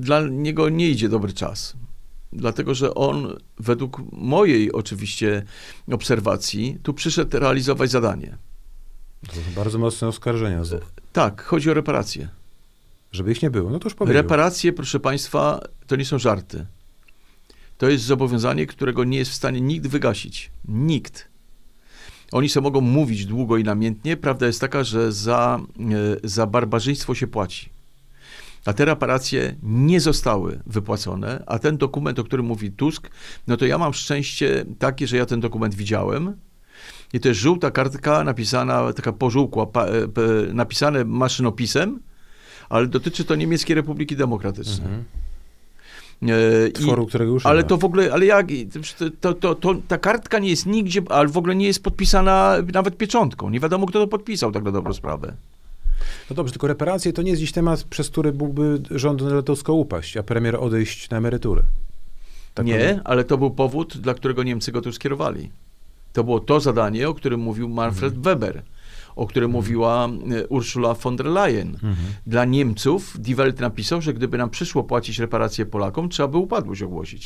dla niego nie idzie dobry czas. Dlatego, że on, według mojej oczywiście obserwacji, tu przyszedł realizować zadanie. To są bardzo mocne oskarżenia. znów. Tak, chodzi o reparacje. Żeby ich nie było, no to już powiedział. Reparacje, proszę Państwa, to nie są żarty. To jest zobowiązanie, którego nie jest w stanie nikt wygasić. Nikt. Oni sobie mogą mówić długo i namiętnie. Prawda jest taka, że za, e, za barbarzyństwo się płaci. A te reparacje nie zostały wypłacone, a ten dokument, o którym mówi Tusk, no to ja mam szczęście takie, że ja ten dokument widziałem. I to jest żółta kartka napisana, taka pożółkła, pa, e, napisane maszynopisem, ale dotyczy to Niemieckiej Republiki Demokratycznej. Mhm. E, i- Tworu, którego już ale to w ogóle, ale jak, to, to, to, ta kartka nie jest nigdzie, ale w ogóle nie jest podpisana nawet pieczątką. Nie wiadomo, kto to podpisał, tak na dobrą sprawę. No dobrze, tylko reparacje to nie jest dziś temat, przez który mógłby rząd Tuska upaść, a premier odejść na emeryturę. Tak nie, ale to był powód, dla którego Niemcy go tu skierowali. To było to zadanie, o którym mówił Manfred Weber, o którym mówiła e, Ursula von der Leyen. Mhm. Dla Niemców Die Welt napisał, że gdyby nam przyszło płacić reparacje Polakom, trzeba by upadłość ogłosić.